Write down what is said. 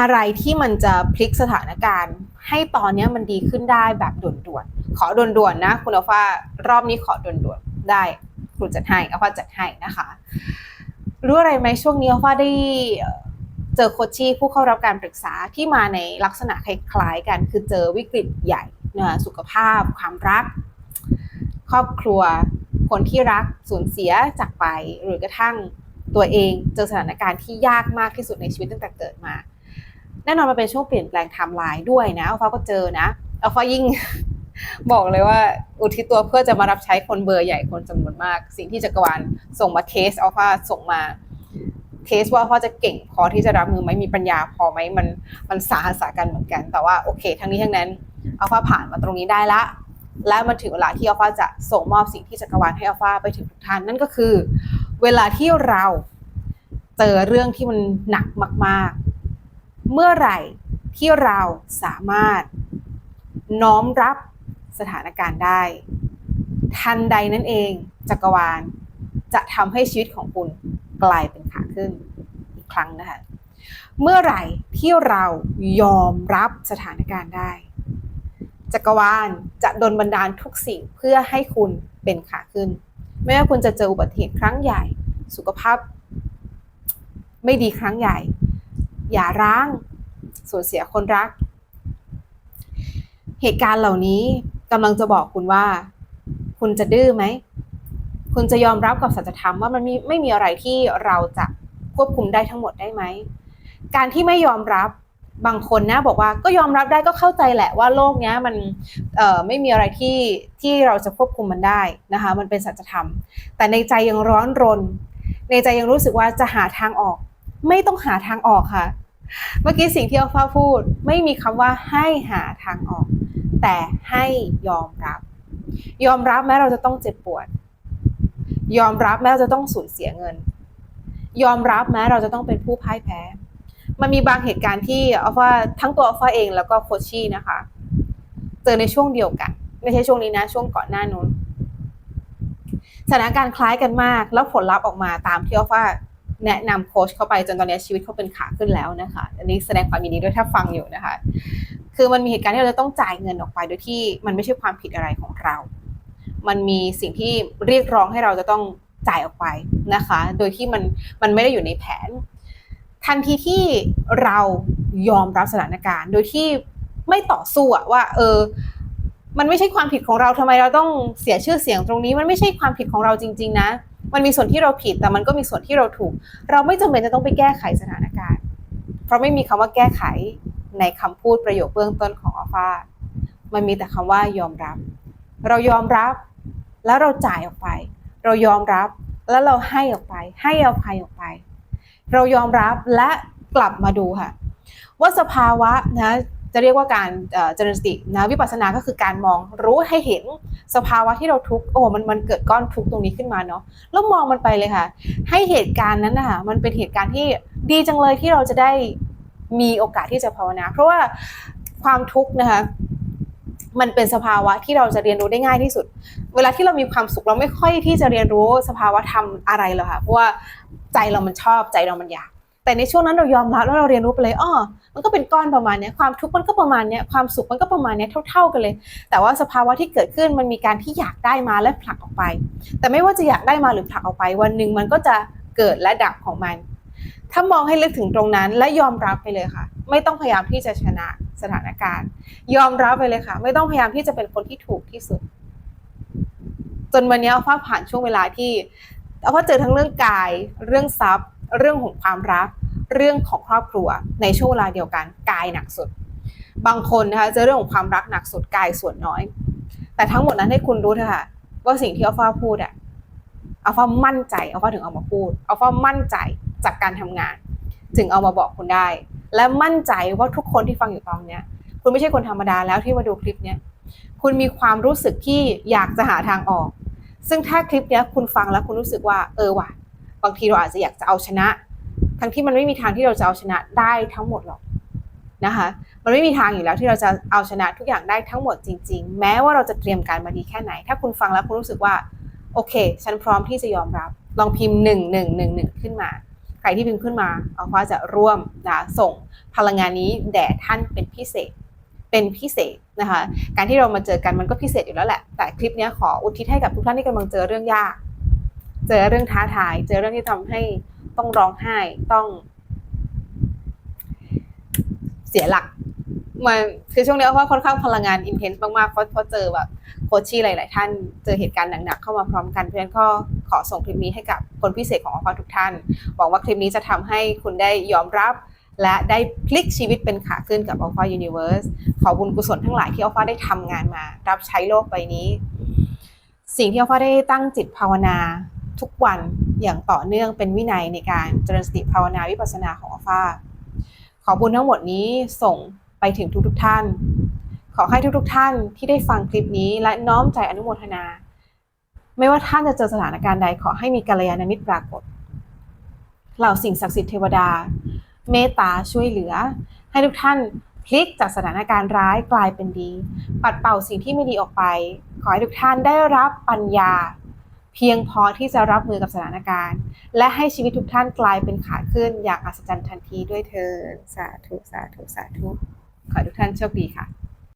อะไรที่มันจะพลิกสถานการณ์ ให้ตอนนี้มันดีขึ้นได้แบบด่วนๆ ขอด่วนๆนะ คุณอัลฟารอบนี้ขอด่วนๆ ได้คุณจัดให้อัลฟาจัดให้นะคะ รู้อะไรไหมช่วงนี้อัลฟาได้เอ่อเจอโคชชี่ผู้เข้ารับการปรึกษาที่มาในลักษณะคล้ายๆกัน คือเจอวิกฤตใหญ่นะสุขภาพ ความรัก ครอบครัว คนที่รักสูญเสียจากไป หรือกระทั่งตัวเองเจอสถานการณ์ที่ยากมากที่สุดในชีวิตตั้งแต่เกิดมา แน่นอนมันเป็นช่วงเปลี่ยนแปลงไทม์ไลน์ด้วยนะอัลฟาก็เจอนะอัลฟายิ่งบอกเลยว่าอุทิศตัวเพื่อจะมารับใช้คนเบอร์ใหญ่คนจำนวนมาก สิ่งที่จักรวาลส่งมาเทสอัลฟาส่งมาเทสว่าอัลฟาจะเก่งพอที่จะรับมือไหมมีปัญญาพอไหมมันมันสาหัสากันเหมือนกัน แต่ว่าโอเค ทั้งนี้ทั้งนั้นอัลฟาผ่านมาตรงนี้ได้ละ และมันถึงเวลาที่อัลฟาจะส่งมอบสิ่งที่จักรวาลให้อัลฟาไปถึงทุกท่านนั่นก็คือ เวลาที่เราเจอเรื่องที่มันหนักมาก ๆ เมื่อไหร่ที่เราสามารถน้อมรับสถานการณ์ได้ ทันใดนั่นเองจักรวาลจะทำให้ชีวิตของคุณกลายเป็นขาขึ้นอีกครั้งนะคะเมื่อไหร่ที่เรายอมรับสถานการณ์ได้ จักรวาลจะดลบันดาลทุกสิ่งเพื่อให้คุณเป็นขาขึ้น ไม่ว่าคุณจะเจออุบัติเหตุครั้งใหญ่ สุขภาพ ไม่ดีครั้งใหญ่ อย่าร้างสูญเสียคนรัก เหตุการณ์เหล่านี้กำลังจะบอกคุณว่า คุณจะดื้อไหม คุณจะยอมรับกับสัจธรรมว่ามันมีไม่มีอะไรที่เราจะควบคุมได้ทั้งหมดได้ไหม การที่ไม่ยอมรับบางคนนะบอกว่าก็ยอมรับได้ก็เข้าใจแหละว่าโลกนี้มันไม่มีอะไรที่ที่เราจะควบคุมมันได้นะคะมันเป็นสัจธรรม แต่ในใจยังร้อนรน ในใจยังรู้สึกว่าจะหาทางออก ไม่ต้องหาทางออกค่ะ เมื่อกี้สิ่งที่อัลฟาพูด ไม่มีคำว่าให้หาทางออก แต่ให้ยอมรับ ยอมรับแม้เราจะต้องเจ็บปวด ยอมรับแม้เราจะต้องสูญเสียเงิน ยอมรับแม้เราจะต้องเป็นผู้พ่ายแพ้ มันมีบางเหตุการณ์ที่อัลฟาทั้งตัวอัลฟาเองแล้วก็โคชชี่นะคะ เจอในช่วงเดียวกัน ไม่ใช่ช่วงนี้นะ ช่วงก่อนหน้านู้นสถานการณ์คล้ายกันมาก แล้วผลลัพธ์ออกมาตามที่อัลฟา แนะนำโค้ชเข้าไปจนตอนนี้ชีวิตเขาเป็นขาขึ้นแล้วนะคะ อันนี้แสดงความยินดีด้วยถ้าฟังอยู่นะคะ คือมันมีเหตุการณ์ที่เราจะต้องจ่ายเงินออกไปโดยที่มันไม่ใช่ความผิดอะไรของเรา มันมีสิ่งที่เรียกร้องให้เราจะต้องจ่ายออกไปนะคะ โดยที่มันมันไม่ได้อยู่ในแผน ทันทีที่เรายอมรับสถานการณ์ โดยที่ไม่ต่อสู้อะว่า เออ มันไม่ใช่ความผิดของเราทำไมเราต้องเสียชื่อเสียงตรงนี้ มันไม่ใช่ความผิดของเราจริง ๆ นะ มันมีส่วนที่เราผิดแต่มันก็มีส่วนที่เราถูก เราไม่จำเป็นจะต้องไปแก้ไขสถานการณ์ เพราะไม่มีคำว่าแก้ไขในคำพูดประโยคเบื้องต้นของอัลฟามันมีแต่คำว่ายอมรับ เรายอมรับแล้วเราจ่ายออกไป เรายอมรับแล้วเราให้ออกไป ให้อภัยออกไป เรายอมรับและกลับมาดูค่ะ ว่าสภาวะนะ จะเรียกว่าการเจริญสตินะวิปัสสนาก็คือการมองรู้ให้เห็นสภาวะที่เราทุกข์โอ้มันมันเกิดก้อนทุกข์ตรงนี้ขึ้นมาเนาะแล้วมองมันไปเลยค่ะ ให้เหตุการณ์นั้นนะคะมันเป็นเหตุการณ์ที่ดีจังเลยที่เราจะได้มีโอกาสที่จะภาวนา เพราะว่าความทุกข์นะคะมันเป็นสภาวะที่เราจะเรียนรู้ได้ง่ายที่สุด เวลาที่เรามีความสุขเราไม่ค่อยที่จะเรียนรู้สภาวะธรรมอะไรหรอกค่ะเพราะว่าใจเรามันชอบใจเรามันอยาก แต่ในช่วงนั้นเรายอมรับแล้วเราเรียนรู้ไปเลยอ้อมันก็เป็นก้อนประมาณนี้ความทุกข์มันก็ประมาณนี้ความสุขมันก็ประมาณนี้เท่า ๆกันเลย แต่ว่าสภาวะที่เกิดขึ้นมันมีการที่อยากได้มาและผลักออกไป แต่ไม่ว่าจะอยากได้มาหรือผลักออกไป วันหนึ่งมันก็จะเกิดและดับของมัน ถ้ามองให้ลึกถึงตรงนั้นและยอมรับไปเลยค่ะ ไม่ต้องพยายามที่จะชนะสถานการณ์ ยอมรับไปเลยค่ะ ไม่ต้องพยายามที่จะเป็นคนที่ถูกที่สุด จนวันนี้เอาฟ้าผ่านช่วงเวลาที่เอาฟ้าเจอทั้งเรื่องกาย เรื่องทรัพย์ เรื่องของความรัก เรื่องของครอบครัวในช่วงเวลาเดียวกันกายหนักสุด บางคนนะคะจอเรื่องของความรักหนักสุดกายส่วนน้อย แต่ทั้งหมดนั้นให้คุณรู้เถอะค่ะว่าสิ่งที่อัลฟาพูดอะอัลฟามั่นใจอัลฟาถึงเอามาพูดอัลฟามั่นใจจากการทำงานถึงเอามาบอกคุณได้ และมั่นใจว่าทุกคนที่ฟังอยู่ตอนเนี้ยคุณไม่ใช่คนธรรมดาแล้วที่มาดูคลิปเนี้ยคุณมีความรู้สึกที่อยากจะหาทางออก ซึ่งถ้าคลิปเนี้ยคุณฟังแล้วคุณรู้สึกว่าเออว่ะ บางทีเราอาจจะอยากจะเอาชนะ ทั้งที่มันไม่มีทางที่เราจะเอาชนะได้ทั้งหมดหรอกนะคะ มันไม่มีทางอยู่แล้วที่เราจะเอาชนะทุกอย่างได้ทั้งหมดจริง ๆ แม้ว่าเราจะเตรียมการมาดีแค่ไหน ถ้าคุณฟังแล้วคุณรู้สึกว่า โอเค ฉันพร้อมที่จะยอมรับ ลองพิมพ์หนึ่งหนึ่งหนึ่งหนึ่งขึ้นมา ใครที่พิมพ์ขึ้นมาเอัลฟาจะร่วมนะส่งพลังงานนี้แด่ท่านเป็นพิเศษเป็นพิเศษนะคะ การที่เรามาเจอกันมันก็พิเศษอยู่แล้วแหละ แต่คลิปนี้ขออุทิศให้กับทุกท่านที่กำลังเจอเรื่องยาก เจอเรื่องท้าทาย เจอเรื่องที่ทำให้ต้องร้องไห้ต้อง เสียหลักมันคือช่วงนี้เพราะค่อนข้างพลังงานอินเทนส์มากๆเพราะเพราะเจอแบบโคชชี่หลาย ๆ ท่านเจอเหตุการณ์หนัก ๆ เข้ามาพร้อมกันเพราะฉะนั้นก็ขอส่งคลิปนี้ให้กับคนพิเศษของอพทุกท่านหวังว่าคลิปนี้จะทำให้คุณได้ยอมรับ และได้พลิกชีวิตเป็นขาขึ้นกับ Alpha Universe ขอบุญกุศลทั้งหลายที่ Alpha ได้ทำงานมา รับใช้โลกใบนี้ สิ่งที่ Alpha ได้ตั้งจิตภาวนา ทุกวันอย่างต่อเนื่องเป็นวินัยในการเจริญสติภาวนาวิปัสสนาของ Alpha ขอบุญทั้งหมดนี้ส่งไปถึงทุกๆท่าน ขอให้ทุกๆท่านที่ได้ฟังคลิปนี้และน้อมใจอนุโมทนา ไม่ว่าท่านจะเจอสถานการณ์ใดขอให้มีกัลยาณมิตรปรากฏ เหล่าสิ่งศักดิ์สิทธิ์เทวดา เมตตาช่วยเหลือ ให้ทุกท่านพลิกจากสถานการณ์ร้ายกลายเป็นดี ปัดเป่าสิ่งที่ไม่ดีออกไป ขอให้ทุกท่านได้รับปัญญา เพียงพอที่จะรับมือกับสถานการณ์ และให้ชีวิตทุกท่านกลายเป็นขาขึ้นอย่างอัศจรรย์ทันทีด้วยเธอ สาธุ สาธุ สาธุ ขอให้ทุกท่านโชคดีค่ะ